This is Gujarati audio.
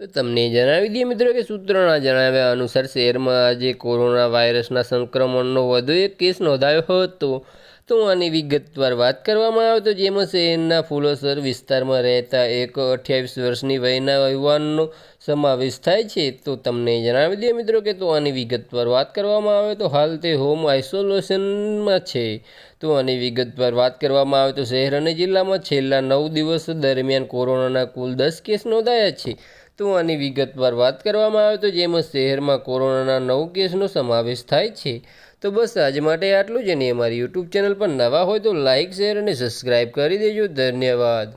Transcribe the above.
તમને જણાવી દઈએ મિત્રો કે સૂત્રોના જણાવ્યા અનુસાર શહેરમાં આજે કોરોના વાયરસના સંક્રમણનો વધુ એક કેસ નોંધાયો હતો. તો આની વિગતવાર વાત કરવામાં આવે તો જેમાં શહેરના ફૂલોસર વિસ્તારમાં રહેતા એક અઠ્યાવીસ વર્ષની વયના યુવાનનો સમાવેશ થાય છે. તો તમને જણાવી દઈએ મિત્રો કે તો આની વિગતવાર વાત કરવામાં આવે તો હાલ તે હોમ આઇસોલેશનમાં છે. તો આની વિગતવાર વાત કરવામાં આવે તો શહેર અને જિલ્લામાં છેલ્લા નવ દિવસ દરમિયાન કોરોનાના કુલ દસ કેસ નોંધાયા છે. તો આની વિગતવાર વાત કરવામાં આવે તો જેમાં શહેરમાં કોરોનાના નવ કેસનો સમાવેશ થાય છે. તો બસ આજ માટે આટલું જ અને અમારી યુટ્યુબ ચેનલ પર નવા હોય તો લાઇક શેર અને સબસ્ક્રાઈબ કરી દેજો. ધન્યવાદ.